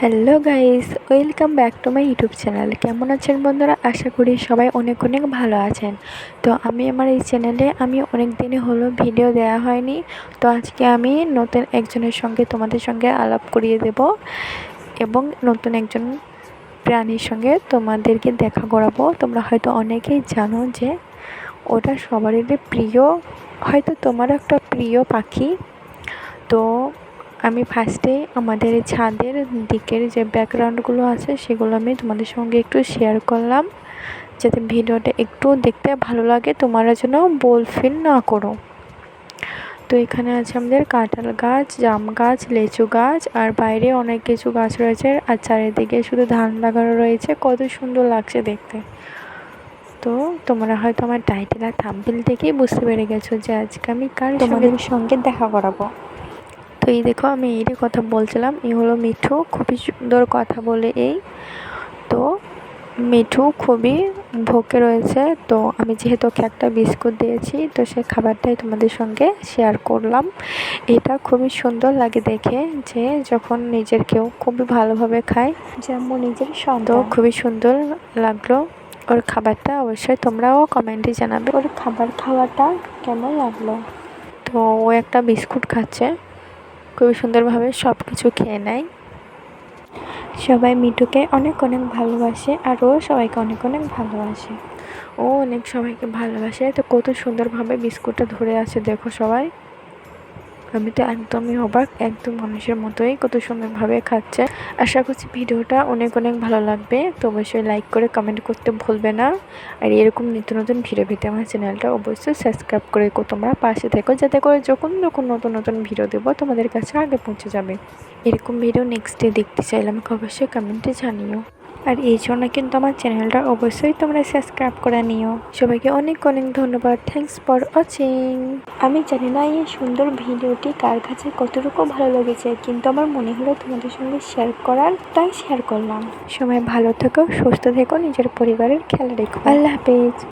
Hello guys welcome back to my YouTube channel কেমন আছেন বন্ধুরা? আশা করি সবাই অনেক অনেক ভালো আছেন। তো আমি আমার এই চ্যানেলে আমি অনেক দিনই হলো ভিডিও দেওয়া হয়নি। তো আজকে আমি নতুন একজনের সঙ্গে তোমাদের সঙ্গে আলাপ করিয়ে দেব এবং নতুন একজন প্রাণীর সঙ্গে তোমাদেরকে দেখা করাবো। তোমরা হয়তো অনেকেই জানো যে ওটা সবারই প্রিয়। হয়তো তোমারও একটা প্রিয় পাখি। তো আমি ফার্স্টে আমাদের ছাদের দিকের যে ব্যাকগ্রাউন্ডগুলো আছে, সেগুলো আমি তোমাদের সঙ্গে একটু শেয়ার করলাম। যাতে ভিডিওটা একটু দেখতে ভালো লাগে, তোমরা যেন বোল ফিল না করো। তো এখানে আছে আমাদের কাঁঠাল গাছ, জাম গাছ, লেচু গাছ, আর বাইরে অনেক কিছু গাছ রয়েছে, আর চারিদিকে শুধু ধান লাগানো রয়েছে। কত সুন্দর লাগছে দেখতে। তো তোমরা হয়তো আমার টাইটেল আর থাম্বেল দেখেই বুঝতে পেরে গেছো যে আজকে আমি কার সঙ্গে দেখা করাবো। তো এই দেখো আমি এইটা কথা বলছিলাম এই হলো মিঠু খুবই সুন্দর কথা বলে এই। তো মিঠু খুবই ভোকে রয়েছে তো আমি যেহেতু ওকে একটা বিস্কুট দিয়েছি তো সে খাবারটাই তোমাদের সঙ্গে শেয়ার করলাম। এটা খুবই সুন্দর লাগে দেখে যে যখন নিজের কেউ খুবই ভালোভাবে খায় যেমন নিজের তো খুবই সুন্দর লাগল ওর খাবারটা। অবশ্যই তোমরাও কমেন্টে জানাবে। ওর খাবার খাওয়াটা কেমন লাগল? তো ও একটা বিস্কুট খাচ্ছে। খুবই সুন্দরভাবে সব কিছু খেয়ে নেয়। সবাই মিঠুকে অনেক অনেক ভালোবাসে আর ও সবাইকে অনেক অনেক ভালোবাসে। ও অনেক সবাইকে ভালোবাসে। তো কত সুন্দরভাবে বিস্কুটটা ধরে আছে, দেখো সবাই। আমি তো একদমই অবাক একদম মানুষের মতোই কত সুন্দরভাবে খাচ্ছে। আশা করছি ভিডিওটা অনেক অনেক ভালো লাগবে, তো অবশ্যই লাইক করে কমেন্ট করতে ভুলবে না। আর এরকম নিত্য নতুন ভিডিও পেতে আমার চ্যানেলটা অবশ্যই সাবস্ক্রাইব করে তোমরা পাশে থেকো, যাতে করে যখন যখন নতুন নতুন ভিডিও দেবো, তোমাদের কাছে আগে পৌঁছে যাবে। এরকম ভিডিও নেক্সট ডে দেখতে চাইলে আমাকে অবশ্যই কমেন্টে জানিও। আর এই জন্য কিন্তু আমার চ্যানেলটা অবশ্যই তোমরা সাবস্ক্রাইব করে নিও। সবাইকে অনেক অনেক ধন্যবাদ। থ্যাংকস ফর ওয়াচিং আমি জানি না এই সুন্দর ভিডিওটি কার কাছে কতটুকু ভালো লেগেছে, কিন্তু আমার মনে হলো তোমাদের সঙ্গে শেয়ার করার তাই শেয়ার করলাম। সবাই ভালো থেকো, সুস্থ থেকো, নিজের পরিবারের খেয়াল রেখো। আল্লাহ হাফেজ।